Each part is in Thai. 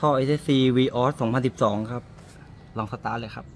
ท่อ SSC v o s 2012 ครับ ลองสตาร์ทเลยครับ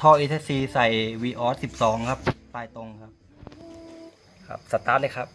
ท่อ SSC ใส่ VOS 12 ครับ ปลายตรงครับ ครับ สตาร์ทเลยครับ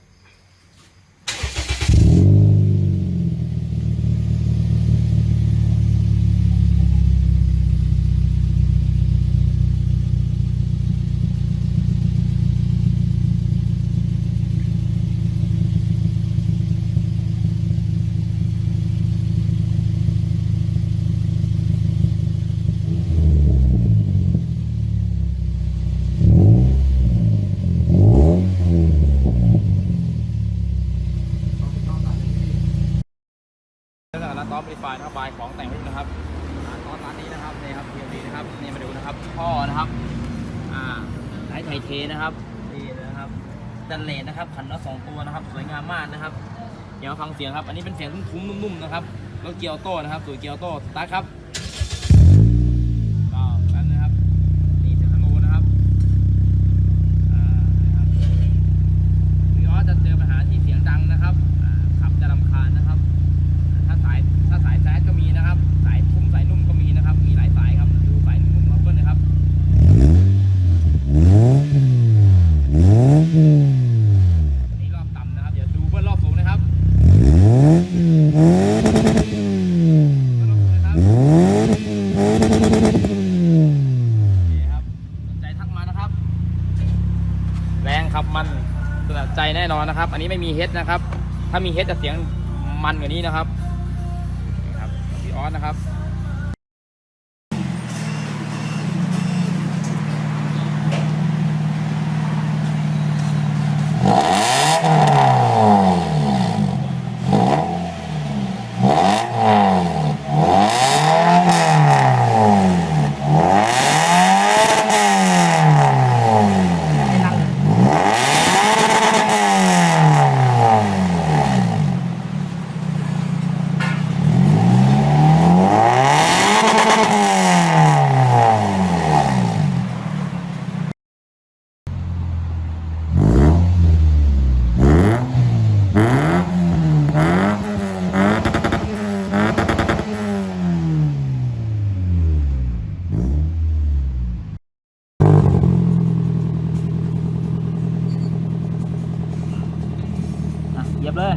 เรื่องร้านต้อมบริฟายนะครับบายของแต่งรถนะครับร้านต้อมร้านนี้นะครับนี่ครับ PLD นะครับนี่ พ่อนะครับ อ่าไทยไทยเทนะครับนี่นะครับดันเลนนะครับขันน็อตสองตัวนะครับ สวยงามมากนะครับ เดี๋ยวฟังเสียงครับ อันนี้เป็นเสียงทุ้มๆนุ่มๆนะครับรถเกียร์ออโต้นะครับสวยเกียร์ออโต้สตาร์ทครับก็นั่นนะครับนี่เสียงสโลว์นะครับอ่านะครับวิออสจะเจอปัญหาที่เสียงดังนะครับอ่าขับจะรำคาญนะครับ ถ้าสายถ้าสายแซดก็มีนะครับ สายทุ่มสายนุ่มก็มีนะครับ มีหลายสายครับ ดูสายนุ่มๆครับเพื่อนนะครับอันนี้รอบต่ำนะครับ เดี๋ยวดูเพื่อนรอบสูงนะครับเบิ้ลรอบสูงนะครับนี่ครับสนใจทักมานะครับ ครับมันสนใจแน่นอนนะครับ อันนี้ไม่มีเฮดนะครับ ถ้ามีเฮดจะเสียงมันกว่านี้นะครับครับพี่ออสนะครับ บเลย